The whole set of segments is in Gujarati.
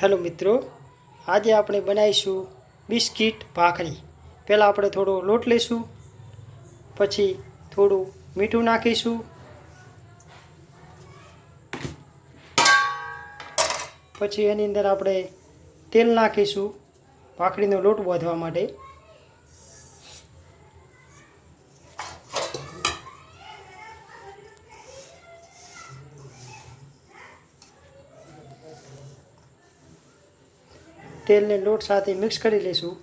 હેલો મિત્રો, આજે આપણે બનાવીશું બિસ્કિટ ભાખરી. પહેલાં આપણે થોડો લોટ લઈશું, પછી થોડું મીઠું નાખીશું, પછી એની અંદર આપણે તેલ નાખીશું ભાખરીનો લોટ બાંધવા માટે. તેલને લોટ સાથે મિક્સ કરી લઈશું.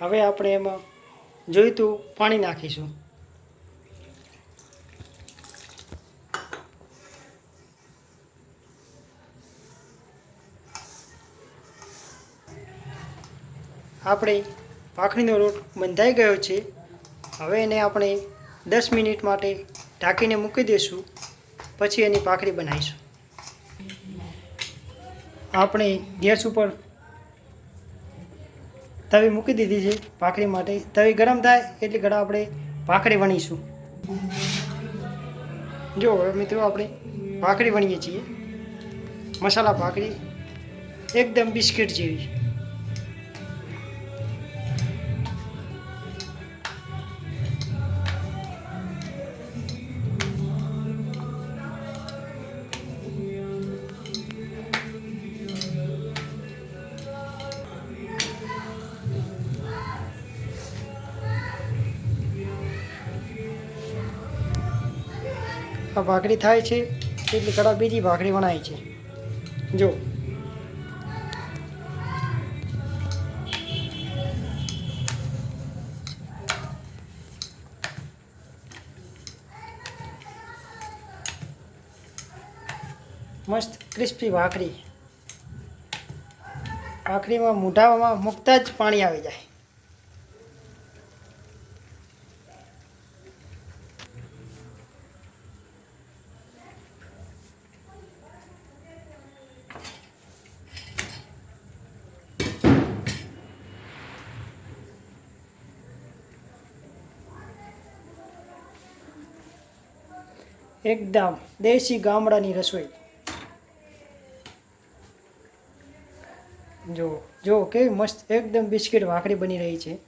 હવે આપણે એમાં જોઈતું પાણી નાખીશું. આપણે ભાખરીનો રોટ બંધાઈ ગયો છે. હવે એને આપણે દસ મિનિટ માટે ઢાંકીને મૂકી દઈશું પછી એની પાખડી બનાવીશું. આપણે ગેસ ઉપર તવી મૂકી દીધી છે ભાખરી માટે. તવી ગરમ થાય એટલે ઘણા આપણે ભાખરી વણીશું. જો હવે મિત્રો આપણે ભાખરી વણીએ છીએ. મસાલા ભાખરી, એકદમ બિસ્કિટ જેવી. આ ભાખરી થાય છે, એટલે કડા બીજી ભાખરી વણાય છે. જો. મસ્ત ક્રિસ્પી ભાખરી. ભાખરીમાં મૂઢામાં મૂકતા જ પાણી આવી જાય. એકદમ દેશી ગામડાની રસોઈ. જો જો કેવી મસ્ત એકદમ બિસ્કિટ વાકડી બની રહી છે.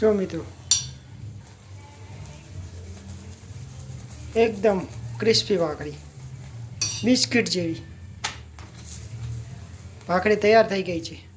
જો મિત્રો. એકદમ ક્રિસ્પી ભાખરી. બિસ્કિટ જેવી. ભાખરી તૈયાર થઈ ગઈ છે.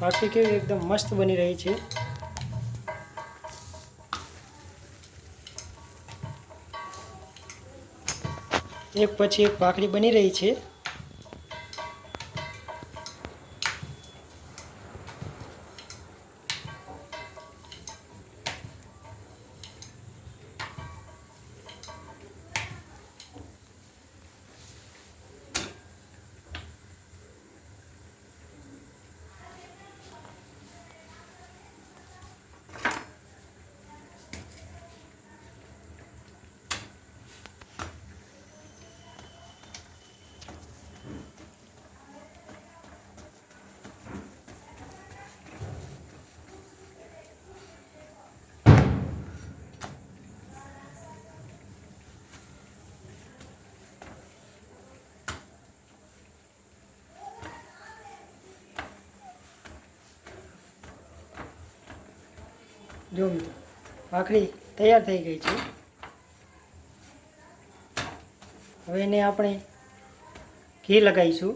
ભાખરી કેવી એકદમ મસ્ત બની રહી છે. એક પછી એક ભાખરી બની રહી છે. જો મિત્રો ભાખરી તૈયાર થઈ ગઈ છે. હવે એને આપણે ઘી લગાવીશું.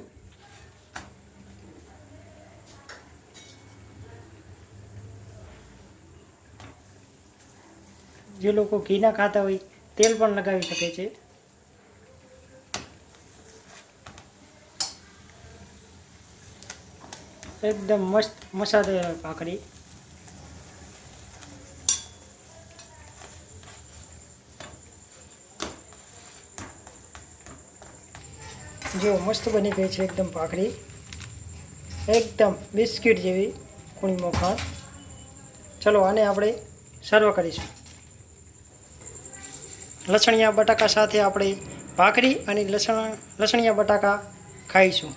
જે લોકો ઘી ના ખાતા હોય, તેલ પણ લગાવી શકે છે. એકદમ મસ્ત મસાલેદાર ભાખરી. જો મસ્ત બની ગઈ છે એકદમ ભાખરી. એકદમ બિસ્કિટ જેવી કુણી મોખાણ ચલો, આને આપણે સર્વ કરીશું. લસણિયા બટાકા સાથે આપણે ભાખરી અને લસણ, લસણિયા બટાકા ખાઈશું.